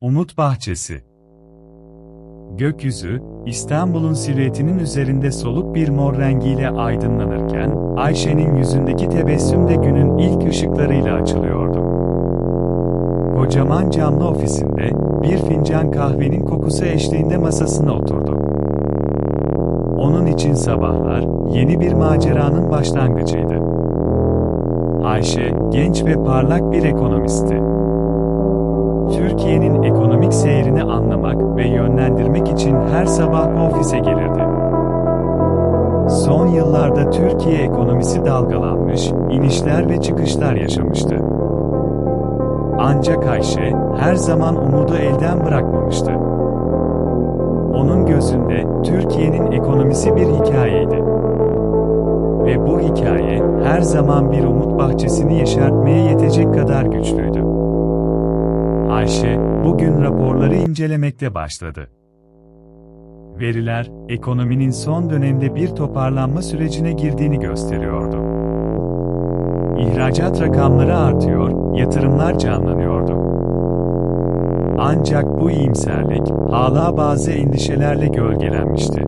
Umut Bahçesi Gökyüzü, İstanbul'un silüetinin üzerinde soluk bir mor rengiyle aydınlanırken, Ayşe'nin yüzündeki tebessüm de günün ilk ışıklarıyla açılıyordu. Kocaman camlı ofisinde, bir fincan kahvenin kokusu eşliğinde masasına oturdu. Onun için sabahlar, yeni bir maceranın başlangıcıydı. Ayşe, genç ve parlak bir ekonomistti. Türkiye'nin ekonomik seyrini anlamak ve yönlendirmek için her sabah ofise gelirdi. Son yıllarda Türkiye ekonomisi dalgalanmış, inişler ve çıkışlar yaşamıştı. Ancak Ayşe, her zaman umudu elden bırakmamıştı. Onun gözünde, Türkiye'nin zaman bir umut bahçesini yeşertmeye yetecek kadar güçlüydü. Ayşe, bugün raporları incelemekte başladı. Veriler, ekonominin son dönemde bir toparlanma sürecine girdiğini gösteriyordu. İhracat rakamları artıyor, yatırımlar canlanıyordu. Ancak bu iyimserlik, hala bazı endişelerle gölgelenmişti.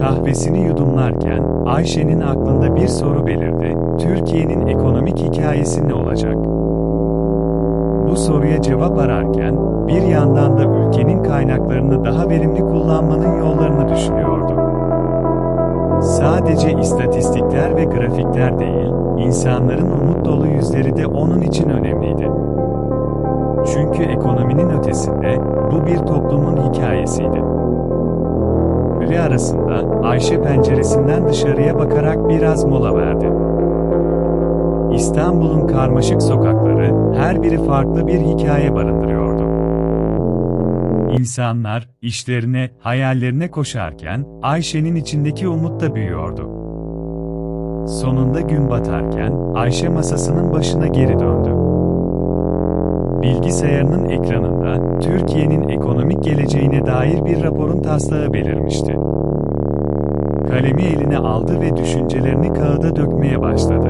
Kahvesini yudumlarken, Ayşe'nin aklında bir soru belirdi, Türkiye'nin ekonomik hikayesi ne olacak? Bu soruya cevap ararken, bir yandan da ülkenin kaynaklarını daha verimli kullanmanın yollarını düşünüyordu. Sadece istatistikler ve grafikler değil, insanların umut dolu yüzleri de onun için önemliydi. Çünkü ekonominin ötesinde, bu bir toplumun hikayesiydi. Öğle arasında, Ayşe penceresinden dışarıya bakarak biraz mola verdi. İstanbul'un karmaşık sokakları, her biri farklı bir hikaye barındırıyordu. İnsanlar, işlerine, hayallerine koşarken, Ayşe'nin içindeki umut da büyüyordu. Sonunda gün batarken, Ayşe masasının başına geri döndü. Bilgisayarının ekranında, Türkiye'nin ekonomik geleceğine dair bir raporun taslağı belirmişti. Kalemi eline aldı ve düşüncelerini kağıda dökmeye başladı.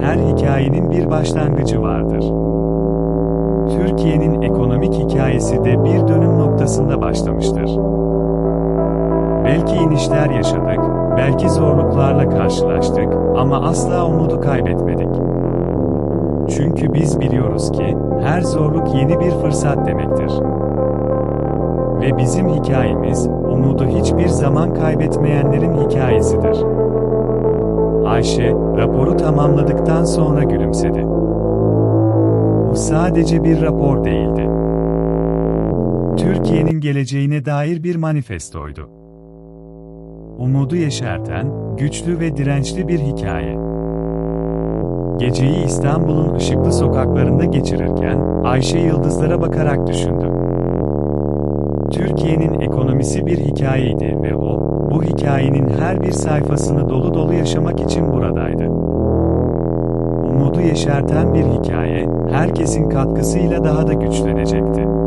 Her hikayenin bir başlangıcı vardır. Türkiye'nin ekonomik hikayesi de bir dönüm noktasında başlamıştır. Belki inişler yaşadık, belki zorluklarla karşılaştık ama asla umudu kaybetmedik. Çünkü biz biliyoruz ki her zorluk yeni bir fırsat demektir. Ve bizim hikayemiz umudu hiçbir zaman kaybetmeyenlerin hikayesidir. Ayşe, raporu tamamladıktan sonra gülümsedi. Bu sadece bir rapor değildi. Türkiye'nin geleceğine dair bir manifestoydu. Umudu yeşerten, güçlü ve dirençli bir hikaye. Geceyi İstanbul'un ışıklı sokaklarında geçirirken, Ayşe yıldızlara bakarak düşündü. Türkiye'nin ekonomisi bir hikayeydi ve o, bu hikayenin her bir sayfasını dolu dolu yaşamak için buradaydı. Umudu yeşerten bir hikaye, herkesin katkısıyla daha da güçlenecekti.